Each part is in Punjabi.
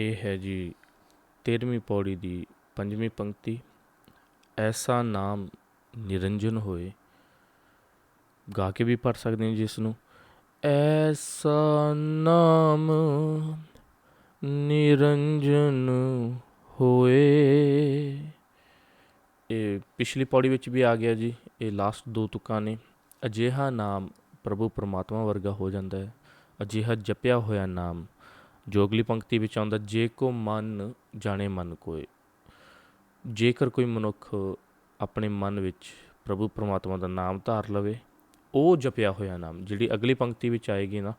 ਇਹ ਹੈ ਜੀ 13ਵੀਂ ਪੌੜੀ ਦੀ ਪੰਜਵੀਂ ਪੰਕਤੀ। ਐਸਾ ਨਾਮ ਨਿਰੰਜਨ ਹੋਏ। ਗਾ ਕੇ ਵੀ ਪੜ ਸਕਦੇ ਹਾਂ ਜਿਸ ਨੂੰ। ਐਸਾ ਨਾਮ ਨਿਰੰਜਨ ਹੋਏ। ਇਹ ਪਿਛਲੀ ਪੌੜੀ ਵਿੱਚ ਵੀ ਆ ਗਿਆ ਜੀ। ਇਹ ਲਾਸਟ ਦੋ ਤੁਕਾਂ ਨੇ। ਅਜਿਹਾ ਨਾਮ ਪ੍ਰਭੂ ਪਰਮਾਤਮਾ ਵਰਗਾ ਹੋ ਜਾਂਦਾ ਹੈ। ਅਜਿਹਾ ਜਪਿਆ ਹੋਇਆ ਨਾਮ ਜੋ ਅਗਲੀ ਪੰਕਤੀ ਵਿੱਚ ਆਉਂਦਾ, ਜੇ ਕੋ ਮਨ ਜਾਣੇ ਮਨ ਕੋਏ। ਜੇਕਰ ਕੋਈ ਮਨੁੱਖ ਆਪਣੇ ਮਨ ਵਿੱਚ ਪ੍ਰਭੂ ਪਰਮਾਤਮਾ ਦਾ ਨਾਮ ਧਾਰ ਲਵੇ, ਉਹ ਜਪਿਆ ਹੋਇਆ ਨਾਮ, ਜਿਹੜੀ ਅਗਲੀ ਪੰਕਤੀ ਵਿੱਚ ਆਏਗੀ ਨਾ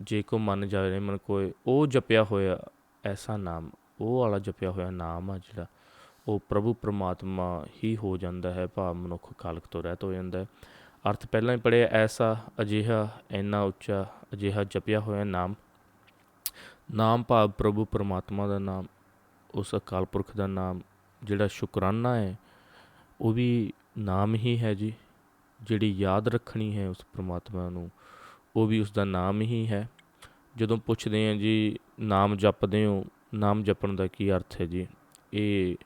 ਜੇ ਕੋ ਮਨ ਜਾਣੇ ਮਨ ਕੋਏ, ਉਹ ਜਪਿਆ ਹੋਇਆ ਐਸਾ ਨਾਮ, ਉਹ ਵਾਲਾ ਜਪਿਆ ਹੋਇਆ ਨਾਮ ਆ ਜਿਹੜਾ, ਉਹ ਪ੍ਰਭੂ ਪਰਮਾਤਮਾ ਹੀ ਹੋ ਜਾਂਦਾ ਹੈ, ਭਾਵ ਮਨੁੱਖ ਕਾਲਕ ਤੋਂ ਰਹਿਤ ਹੋ ਜਾਂਦਾ ਹੈ। ਅਰਥ ਪਹਿਲਾਂ ਹੀ ਪੜਿਆ ਐਸਾ ਅਜਿਹਾ, ਇੰਨਾ ਉੱਚਾ, ਅਜਿਹਾ ਜਪਿਆ ਹੋਇਆ ਨਾਮ ਨਾਮ ਭਾਵ ਪ੍ਰਭੂ ਪਰਮਾਤਮਾ ਦਾ ਨਾਮ, ਉਸ ਅਕਾਲ ਪੁਰਖ ਦਾ ਨਾਮ, ਜਿਹੜਾ ਸ਼ੁਕਰਾਨਾ ਹੈ, ਉਹ ਵੀ ਨਾਮ ਹੀ ਹੈ ਜੀ। ਜਿਹੜੀ ਯਾਦ ਰੱਖਣੀ ਹੈ ਉਸ ਪਰਮਾਤਮਾ ਨੂੰ, ਉਹ ਵੀ ਉਸ ਦਾ ਨਾਮ ਹੀ ਹੈ। ਜਦੋਂ ਪੁੱਛਦੇ ਆ ਜੀ, ਨਾਮ ਜਪਦੇ ਹੋ, ਨਾਮ ਜਪਣ ਦਾ ਕੀ ਅਰਥ ਹੈ ਜੀ? ਇਹ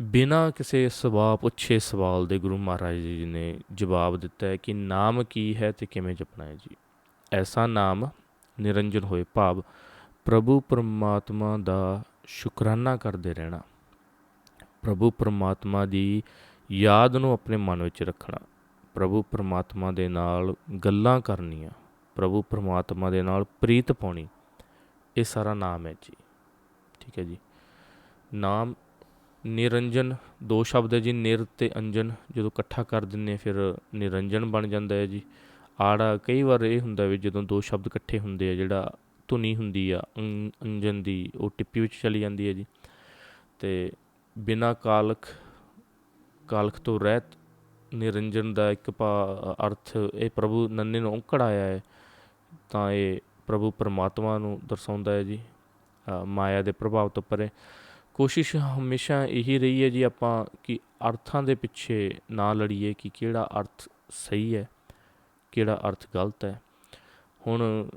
ਬਿਨਾਂ ਕਿਸੇ ਸਵਾਲ, ਪੁੱਛੇ ਸਵਾਲ ਦੇ ਗੁਰੂ ਮਹਾਰਾਜ ਜੀ ਨੇ ਜਵਾਬ ਦਿੱਤਾ ਹੈ ਕਿ ਨਾਮ ਕੀ ਹੈ ਤੇ ਕਿਵੇਂ ਜਪਣਾ ਹੈ ਜੀ। ਐਸਾ ਨਾਮ ਨਿਰੰਜਨ ਹੋਏ ਭਾਵ, ਪ੍ਰਭੂ ਪਰਮਾਤਮਾ ਦਾ ਸ਼ੁਕਰਾਨਾ ਕਰਦੇ ਰਹਿਣਾ। ਪ੍ਰਭੂ ਪਰਮਾਤਮਾ ਦੀ ਯਾਦ ਨੂੰ ਆਪਣੇ ਮਨ ਵਿੱਚ ਰੱਖਣਾ। ਪ੍ਰਭੂ ਪਰਮਾਤਮਾ ਦੇ ਨਾਲ ਗੱਲਾਂ ਕਰਨੀਆਂ। ਪ੍ਰਭੂ ਪਰਮਾਤਮਾ ਦੇ ਨਾਲ ਪ੍ਰੀਤ ਪਾਉਣੀ। ਇਹ ਸਾਰਾ ਨਾਮ ਹੈ ਜੀ। ਠੀਕ ਹੈ ਜੀ। ਨਾਮ ਨਿਰੰਜਨ, ਦੋ ਸ਼ਬਦ ਹੈ ਜੀ, ਨਿਰ ਤੇ ਅੰਜਨ। ਜਦੋਂ ਇਕੱਠਾ ਕਰ ਦਿੰਨੇ ਫਿਰ ਨਿਰੰਜਨ ਬਣ ਜਾਂਦਾ ਹੈ ਜੀ। ਆੜਾ ਕਈ ਵਾਰ ਇਹ ਹੁੰਦਾ ਵੀ ਜਦੋਂ ਦੋ ਸ਼ਬਦ ਇਕੱਠੇ ਹੁੰਦੇ ਆ, ਜਿਹੜਾ ਧੁਨੀ ਹੁੰਦੀ ਆ, ਅੰ- ਅੰਜਨ ਦੀ, ਉਹ ਟਿੱਪੀ ਵਿੱਚ ਚਲੀ ਜਾਂਦੀ ਹੈ ਜੀ। ਤੇ ਬਿਨਾ ਕਾਲਕ ਕਾਲਖ ਤੋਂ ਰਹਿਤ ਨਿਰੰਜਨ ਦਾ ਇੱਕ ਭਾ ਅਰਥ ਇਹ ਪ੍ਰਭੂ ਨੰਨੇ ਨੂੰ ਔਂਕੜ ਆਇਆ ਹੈ, ਤਾਂ ਇਹ ਪ੍ਰਭੂ ਪਰਮਾਤਮਾ ਨੂੰ ਦਰਸਾਉਂਦਾ ਹੈ ਜੀ ਮਾਇਆ ਦੇ ਪ੍ਰਭਾਵ ਤੋਂ ਪਰੇ। ਕੋਸ਼ਿਸ਼ ਹਮੇਸ਼ਾ ਇਹੀ ਰਹੀ ਹੈ ਜੀ ਆਪਾਂ ਕਿ ਅਰਥਾਂ ਦੇ ਪਿੱਛੇ ਨਾ ਲੜੀਏ ਕਿ ਕਿਹੜਾ ਅਰਥ ਸਹੀ ਹੈ। ਕਿਹੜਾ ਅਰਥ ਗਲਤ ਹੈ? ਹੁਣ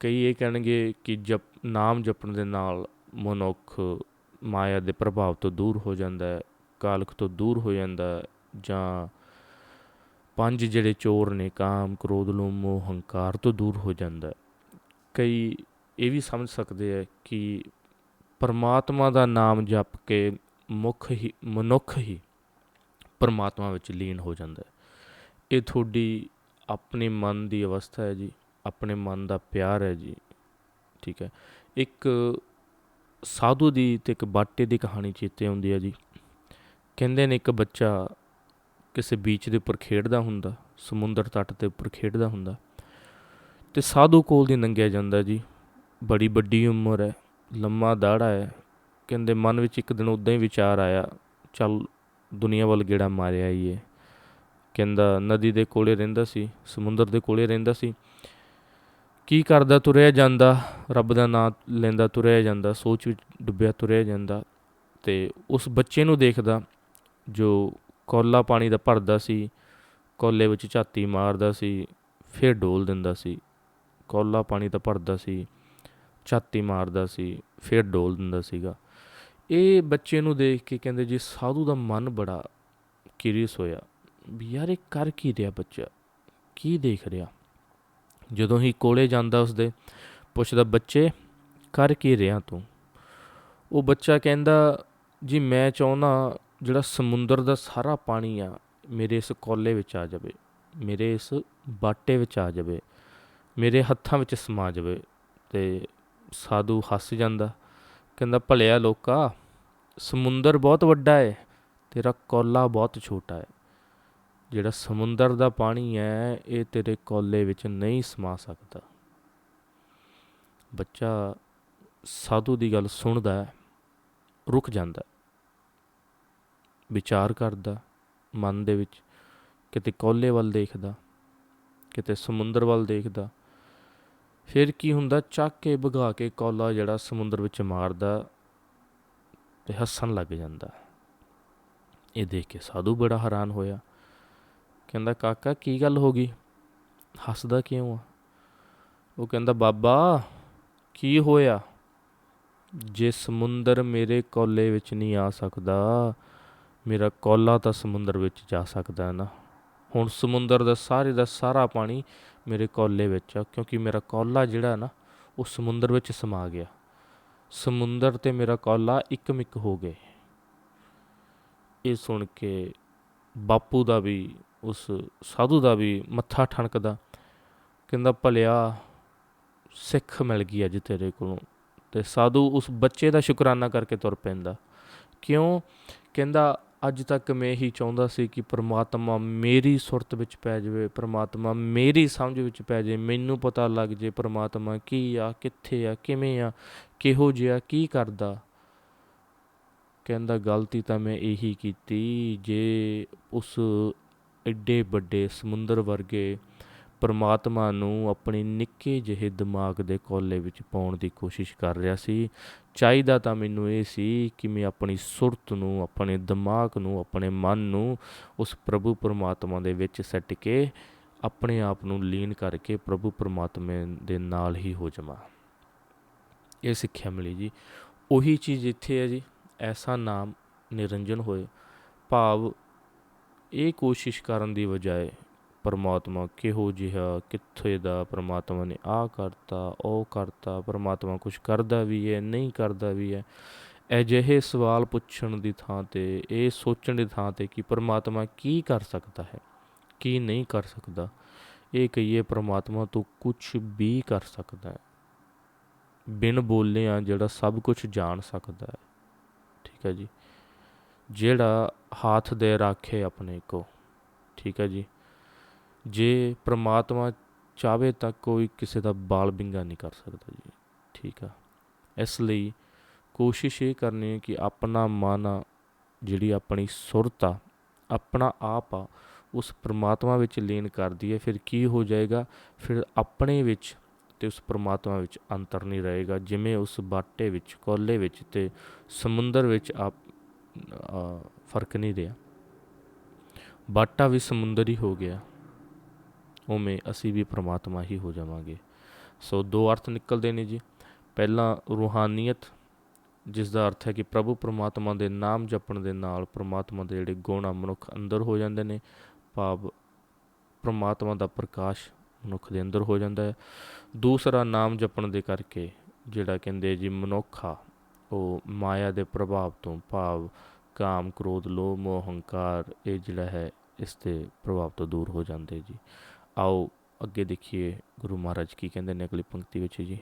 ਕਈ ਇਹ ਕਹਿਣਗੇ ਕਿ ਜਪ, ਨਾਮ ਜਪਣ ਦੇ ਨਾਲ ਮਨੁੱਖ ਮਾਇਆ ਦੇ ਪ੍ਰਭਾਵ ਤੋਂ ਦੂਰ ਹੋ ਜਾਂਦਾ ਹੈ, ਕਾਲਕ ਤੋਂ ਦੂਰ ਹੋ ਜਾਂਦਾ ਹੈ, ਜਾਂ ਪੰਜ ਜਿਹੜੇ ਚੋਰ ਨੇ, ਕਾਮ, ਕ੍ਰੋਧ ਲੋਭ ਮੋਹ, ਹੰਕਾਰ ਤੋਂ ਦੂਰ ਹੋ ਜਾਂਦਾ ਹੈ। ਕਈ ਇਹ ਵੀ ਸਮਝ ਸਕਦੇ ਆ ਕਿ ਪਰਮਾਤਮਾ ਦਾ ਨਾਮ ਜਪ ਕੇ ਮੁੱਖ ਹੀ, ਮਨੁੱਖ ਹੀ ਪਰਮਾਤਮਾ ਵਿੱਚ ਲੀਨ ਹੋ ਜਾਂਦਾ ਹੈ। ਇਹ ਤੁਹਾਡੀ ਆਪਣੇ ਮਨ ਦੀ ਅਵਸਥਾ ਹੈ ਜੀ, ਆਪਣੇ ਮਨ ਦਾ ਪਿਆਰ ਹੈ ਜੀ, ਠੀਕ ਹੈ। ਇੱਕ ਸਾਧੂ ਦੀ ਤੇ ਇੱਕ ਬਾਟੇ ਦੀ ਕਹਾਣੀ ਚੇਤੇ ਆਉਂਦੀ ਹੈ ਜੀ। ਕਹਿੰਦੇ ਨੇ ਇੱਕ ਬੱਚਾ ਕਿਸੇ ਬੀਚ ਦੇ ਉੱਪਰ ਖੇਡਦਾ ਹੁੰਦਾ, ਸਮੁੰਦਰ ਤੱਟ ਦੇ ਉੱਪਰ ਖੇਡਦਾ ਹੁੰਦਾ ਤੇ ਸਾਧੂ ਕੋਲ ਦੀ ਨੰਗਿਆ ਜਾਂਦਾ ਜੀ। ਬੜੀ ਵੱਡੀ ਉਮਰ ਹੈ, ਲੰਮਾ ਦਾੜਾ ਹੈ, ਕਹਿੰਦੇ ਮਨ ਵਿੱਚ ਇੱਕ ਦਿਨ ਉਦਾਂ ਹੀ ਵਿਚਾਰ ਆਇਆ, ਚੱਲ ਦੁਨੀਆ ਵੱਲ ਗੇੜਾ ਮਾਰਿਆ ਹੀ ਹੈ ਕਹਿੰਦਾ ਨਦੀ ਦੇ ਕੋਲੇ ਰਹਿੰਦਾ ਸੀ, ਸਮੁੰਦਰ ਦੇ ਕੋਲੇ ਰਹਿੰਦਾ ਸੀ। ਕੀ ਕਰਦਾ ਤੁਰਿਆ ਜਾਂਦਾ, ਰੱਬ ਦਾ ਨਾਮ ਲੈਂਦਾ ਤੁਰਿਆ ਜਾਂਦਾ, ਸੋਚ ਵਿੱਚ ਡੁੱਬਿਆ ਤੁਰਿਆ ਜਾਂਦਾ ਤੇ ਉਸ ਬੱਚੇ ਨੂੰ ਦੇਖਦਾ ਜੋ ਕੋਲਾ ਪਾਣੀ ਦਾ ਭਰਦਾ ਸੀ, ਕੋਲੇ ਵਿੱਚ ਝਾਤੀ ਮਾਰਦਾ ਸੀ, ਫਿਰ ਡੋਲ ਦਿੰਦਾ ਸੀ, ਕੋਲਾ ਪਾਣੀ ਦਾ ਭਰਦਾ ਸੀ, ਝਾਤੀ ਮਾਰਦਾ ਸੀ, ਫਿਰ ਡੋਲ ਦਿੰਦਾ ਸੀਗਾ। ਇਹ ਬੱਚੇ ਨੂੰ ਦੇਖ ਕੇ ਕਹਿੰਦੇ ਜੀ ਸਾਧੂ ਦਾ ਮਨ ਬੜਾ ਕਿਰਿਸ ਹੋਇਆ। ਵੀ ਯਾਰ ਇਹ ਕਰ ਕੀ ਰਿਹਾ ਬੱਚਾ? ਕੀ ਦੇਖ ਰਿਹਾ? ਜਦੋਂ ਹੀ ਕੋਲੇ ਜਾਂਦਾ ਉਸਦੇ, ਪੁੱਛਦਾ, ਬੱਚੇ, ਕਰ ਕੀ ਰਿਹਾ ਤੂੰ? ਉਹ ਬੱਚਾ ਕਹਿੰਦਾ, ਜੀ ਮੈਂ ਚਾਹੁੰਦਾ ਜਿਹੜਾ ਸਮੁੰਦਰ ਦਾ ਸਾਰਾ ਪਾਣੀ ਆ, ਮੇਰੇ ਇਸ ਕੋਲੇ ਵਿੱਚ ਆ ਜਾਵੇ, ਮੇਰੇ ਇਸ ਬਾਟੇ ਵਿੱਚ ਆ ਜਾਵੇ, ਮੇਰੇ ਹੱਥਾਂ ਵਿੱਚ ਸਮਾ ਜਾਵੇ। ਤੇ ਸਾਧੂ ਹੱਸ ਜਾਂਦਾ, ਕਹਿੰਦਾ, ਭਲਿਆ ਲੋਕਾ, ਸਮੁੰਦਰ ਬਹੁਤ ਵੱਡਾ ਹੈ ਤੇਰਾ ਕੋਲਾ ਬਹੁਤ ਛੋਟਾ ਹੈ ਜਿਹੜਾ ਸਮੁੰਦਰ ਦਾ ਪਾਣੀ ਹੈ ਇਹ ਤੇਰੇ ਕੋਲੇ ਵਿੱਚ ਨਹੀਂ ਸਮਾ ਸਕਦਾ। ਬੱਚਾ ਸਾਧੂ ਦੀ ਗੱਲ ਸੁਣਦਾ ਹੈ, ਰੁਕ ਜਾਂਦਾ ਵਿਚਾਰ ਕਰਦਾ ਮਨ ਦੇ ਵਿੱਚ ਕਿਤੇ ਕੋਲੇ ਵੱਲ ਦੇਖਦਾ ਕਿਤੇ ਸਮੁੰਦਰ ਵੱਲ ਦੇਖਦਾ। ਫਿਰ ਕੀ ਹੁੰਦਾ ਚੱਕ ਕੇ ਭਗਾ ਕੇ ਕੋਲਾ ਜਿਹੜਾ ਸਮੁੰਦਰ ਵਿੱਚ ਮਾਰਦਾ ਤੇ ਹੱਸਣ ਲੱਗ ਜਾਂਦਾ ਇਹ ਦੇਖ ਕੇ ਸਾਧੂ ਬੜਾ ਹੈਰਾਨ ਹੋਇਆ। ਕਹਿੰਦਾ, ਕਾਕਾ, ਕੀ ਗੱਲ ਹੋ ਗਈ? ਹੱਸਦਾ ਕਿਉਂ ਆ? ਉਹ ਕਹਿੰਦਾ, ਬਾਬਾ, ਕੀ ਹੋਇਆ? ਜੇ ਸਮੁੰਦਰ ਮੇਰੇ ਕੋਲੇ ਵਿੱਚ ਨਹੀਂ ਆ ਸਕਦਾ, ਮੇਰਾ ਕੋਲਾ ਤਾਂ ਸਮੁੰਦਰ ਵਿੱਚ ਜਾ ਸਕਦਾ ਹੈ ਨਾ। ਹੁਣ ਸਮੁੰਦਰ ਦਾ ਸਾਰੇ ਦਾ ਸਾਰਾ ਪਾਣੀ ਮੇਰੇ ਕੋਲੇ ਵਿੱਚ ਆ, ਕਿਉਂਕਿ ਮੇਰਾ ਕੋਲਾ ਜਿਹੜਾ ਨਾ, ਉਹ ਸਮੁੰਦਰ ਵਿੱਚ ਸਮਾ ਗਿਆ। ਸਮੁੰਦਰ ਤੇ ਮੇਰਾ ਕੋਲਾ ਇੱਕ ਮਿੱਕ ਹੋ ਗਏ। ਇਹ ਸੁਣ ਕੇ ਬਾਪੂ ਦਾ ਵੀ ਉਸ ਸਾਧੂ ਦਾ ਵੀ ਮੱਥਾ ਠਣਕਦਾ, ਕਹਿੰਦਾ, ਭਲਿਆ, ਸਿੱਖ ਮਿਲ ਗਈ ਅੱਜ ਤੇਰੇ ਕੋਲੋਂ। ਤੇ ਸਾਧੂ ਉਸ ਬੱਚੇ ਦਾ ਸ਼ੁਕਰਾਨਾ ਕਰਕੇ ਤੁਰ ਪੈਂਦਾ। ਕਿਉਂ? ਕਹਿੰਦਾ, ਅੱਜ ਤੱਕ ਮੈਂ ਇਹੀ ਚਾਹੁੰਦਾ ਸੀ ਕਿ ਪ੍ਰਮਾਤਮਾ ਮੇਰੀ ਸੁਰਤ ਵਿੱਚ ਪੈ ਜਾਵੇ, ਪ੍ਰਮਾਤਮਾ ਮੇਰੀ ਸਮਝ ਵਿੱਚ ਪੈ ਜਾਵੇ ਮੈਨੂੰ ਪਤਾ ਲੱਗ ਜੇ ਪ੍ਰਮਾਤਮਾ ਕੀ ਆ, ਕਿੱਥੇ ਆ, ਕਿਵੇਂ ਆ, ਕਿਹੋ ਜਿਹਾ, ਕੀ ਕਰਦਾ? ਕਹਿੰਦਾ, ਗਲਤੀ ਤਾਂ ਮੈਂ ਇਹੀ ਕੀਤੀ ਜੇ ਉਸ ਐਡੇ ਵੱਡੇ ਸਮੁੰਦਰ ਵਰਗੇ ਪਰਮਾਤਮਾ ਨੂੰ ਆਪਣੇ ਨਿੱਕੇ ਜਿਹੇ ਦਿਮਾਗ ਦੇ ਕੋਲੇ ਵਿੱਚ ਪਾਉਣ ਦੀ ਕੋਸ਼ਿਸ਼ ਕਰ ਰਿਹਾ ਸੀ। ਚਾਹੀਦਾ ਤਾਂ ਮੈਨੂੰ ਇਹ ਸੀ ਕਿ ਮੈਂ ਆਪਣੀ ਸੁਰਤ ਨੂੰ, ਆਪਣੇ ਦਿਮਾਗ ਨੂੰ, ਆਪਣੇ ਮਨ ਨੂੰ ਉਸ ਪ੍ਰਭੂ ਪਰਮਾਤਮਾ ਦੇ ਵਿੱਚ ਸੱਟ ਕੇ ਆਪਣੇ ਆਪ ਨੂੰ ਲੀਨ ਕਰਕੇ ਪ੍ਰਭੂ ਪਰਮਾਤਮਾ ਦੇ ਨਾਲ ਹੀ ਹੋ ਜਾਵਾਂ। ਇਹ ਸਿੱਖਿਆ ਮਿਲੀ ਜੀ। ਉਹੀ ਚੀਜ਼ ਇੱਥੇ ਹੈ ਜੀ। ਐਸਾ ਨਾਮ ਨਿਰੰਜਨ ਹੋਏ। ਭਾਵ ਇਹ ਕੋਸ਼ਿਸ਼ ਕਰਨ ਦੀ ਬਜਾਏ ਪਰਮਾਤਮਾ ਕਿਹੋ ਜਿਹਾ, ਕਿੱਥੇ ਦਾ ਪਰਮਾਤਮਾ ਨੇ ਆ ਕਰਤਾ, ਉਹ ਕਰਤਾ, ਪਰਮਾਤਮਾ ਕੁਝ ਕਰਦਾ ਵੀ ਹੈ, ਨਹੀਂ ਕਰਦਾ ਵੀ ਹੈ, ਅਜਿਹੇ ਸਵਾਲ ਪੁੱਛਣ ਦੀ ਥਾਂ ਤੇ, ਇਹ ਸੋਚਣ ਦੀ ਥਾਂ ਤੇ ਕਿ ਪਰਮਾਤਮਾ ਕੀ ਕਰ ਸਕਦਾ ਹੈ, ਕੀ ਨਹੀਂ ਕਰ ਸਕਦਾ, ਇਹ ਕਹੀਏ ਪਰਮਾਤਮਾ ਤੋਂ ਕੁਝ ਵੀ ਕਰ ਸਕਦਾ ਹੈ। ਬਿਨ ਬੋਲਿਆਂ ਜਿਹੜਾ ਸਭ ਕੁਝ ਜਾਣ ਸਕਦਾ ਹੈ। ਠੀਕ ਹੈ ਜੀ। ਜਿਹੜਾ ਹੱਥ ਦੇ ਰਾਖੇ ਆਪਣੇ ਕੋ। ਠੀਕ ਹੈ ਜੀ। ਜੇ ਪ੍ਰਮਾਤਮਾ ਚਾਵੇ ਤਾਂ ਕੋਈ ਕਿਸੇ ਦਾ ਬਾਲ ਬਿੰਗਾ ਨਹੀਂ ਕਰ ਸਕਦਾ ਜੀ। ਠੀਕ ਆ। ਇਸ ਲਈ ਕੋਸ਼ਿਸ਼ ਇਹ ਕਰਨੀ ਹੈ ਕਿ ਆਪਣਾ ਮਨ ਆ, ਜਿਹੜੀ ਆਪਣੀ ਸੁਰਤ ਆ ਆਪਣਾ ਆਪ ਆ ਉਸ ਪ੍ਰਮਾਤਮਾ ਵਿੱਚ ਲੀਨ ਕਰਦੀ ਹੈ ਫਿਰ ਕੀ ਹੋ ਜਾਏਗਾ? ਫਿਰ ਆਪਣੇ ਵਿੱਚ ਤੇ ਉਸ ਪ੍ਰਮਾਤਮਾ ਵਿੱਚ ਅੰਤਰ ਨਹੀਂ ਰਹੇਗਾ। ਜਿਵੇਂ ਉਸ ਬਾਟੇ ਵਿੱਚ ਕੋਲੇ ਵਿੱਚ ਤੇ ਸਮੁੰਦਰ ਵਿੱਚ ਆਪ ਫ਼ਰਕ ਨਹੀਂ ਰਿਹਾ। ਬਾਟਾ ਵੀ ਸਮੁੰਦਰ ਹੀ ਹੋ ਗਿਆ। ਉਵੇਂ ਅਸੀਂ ਵੀ ਪ੍ਰਮਾਤਮਾ ਹੀ ਹੋ ਜਾਵਾਂਗੇ। ਸੋ ਦੋ ਅਰਥ ਨਿਕਲਦੇ ਨੇ ਜੀ। ਪਹਿਲਾ ਰੂਹਾਨੀਅਤ, ਜਿਸ ਦਾ ਅਰਥ ਹੈ ਕਿ ਪ੍ਰਭੂ ਪ੍ਰਮਾਤਮਾ ਦੇ ਨਾਮ ਜਪਣ ਦੇ ਨਾਲ ਪ੍ਰਮਾਤਮਾ ਦੇ ਜਿਹੜੇ ਗੁਣ ਆ, ਮਨੁੱਖ ਅੰਦਰ ਹੋ ਜਾਂਦੇ ਨੇ। ਭਾਵ ਪ੍ਰਮਾਤਮਾ ਦਾ ਪ੍ਰਕਾਸ਼ ਮਨੁੱਖ ਦੇ ਅੰਦਰ ਹੋ ਜਾਂਦਾ ਹੈ। ਦੂਸਰਾ ਨਾਮ ਜਪਣ ਦੇ ਕਰਕੇ ਜਿਹੜਾ ਕਹਿੰਦੇ ਜੀ ਮਨੁੱਖ ਆ ਉਹ ਮਾਇਆ ਦੇ ਪ੍ਰਭਾਵ ਤੋਂ ਭਾਵ ਕਾਮ, ਕ੍ਰੋਧ, ਲੋਭ, ਮੋਹ, ਹੰਕਾਰ, ਇਹ ਜਿਹੜਾ ਹੈ, ਇਸ ਦੇ ਪ੍ਰਭਾਵ ਤੋਂ ਦੂਰ ਹੋ ਜਾਂਦੇ ਜੀ। ਆਓ ਅੱਗੇ ਦੇਖੀਏ ਗੁਰੂ ਮਹਾਰਾਜ ਕੀ ਕਹਿੰਦੇ ਨੇ ਅਗਲੀ ਪੰਕਤੀ ਵਿੱਚ ਜੀ।